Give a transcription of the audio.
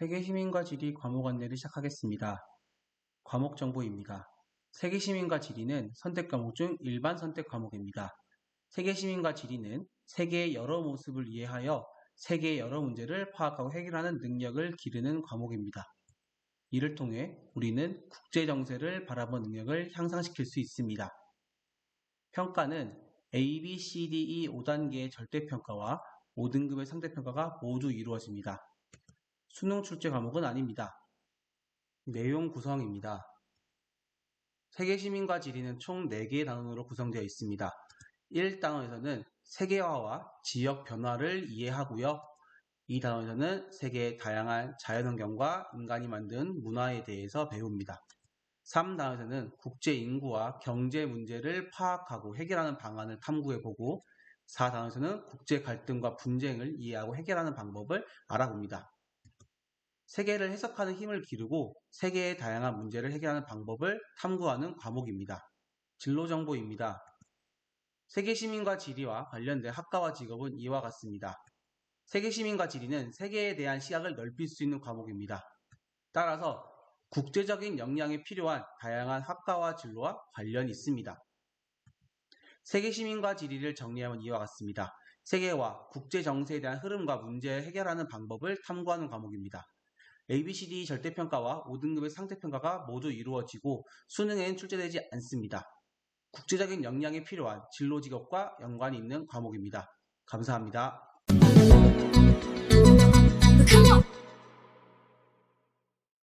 세계 시민과 지리 과목 안내를 시작하겠습니다. 과목 정보입니다. 세계 시민과 지리는 선택 과목 중 일반 선택 과목입니다. 세계 시민과 지리는 세계의 여러 모습을 이해하여 세계의 여러 문제를 파악하고 해결하는 능력을 기르는 과목입니다. 이를 통해 우리는 국제 정세를 바라본 능력을 향상시킬 수 있습니다. 평가는 A, B, C, D, E 5단계의 절대평가와 5등급의 상대평가가 모두 이루어집니다. 수능 출제 과목은 아닙니다. 내용 구성입니다. 세계 시민과 지리는 총 4개의 단원으로 구성되어 있습니다. 1단원에서는 세계화와 지역 변화를 이해하고요. 이 단원에서는 세계의 다양한 자연환경과 인간이 만든 문화에 대해서 배웁니다. 3단원에서는 국제 인구와 경제 문제를 파악하고 해결하는 방안을 탐구해보고 4단원에서는 국제 갈등과 분쟁을 이해하고 해결하는 방법을 알아봅니다. 세계를 해석하는 힘을 기르고 세계의 다양한 문제를 해결하는 방법을 탐구하는 과목입니다. 진로 정보입니다. 세계 시민과 지리와 관련된 학과와 직업은 이와 같습니다. 세계 시민과 지리는 세계에 대한 시각을 넓힐 수 있는 과목입니다. 따라서 국제적인 역량이 필요한 다양한 학과와 진로와 관련이 있습니다. 세계 시민과 지리를 정리하면 이와 같습니다. 세계와 국제 정세에 대한 흐름과 문제를 해결하는 방법을 탐구하는 과목입니다. ABCD 절대평가와 5등급의 상대평가가 모두 이루어지고 수능에는 출제되지 않습니다. 국제적인 역량이 필요한 진로 직업과 연관이 있는 과목입니다. 감사합니다.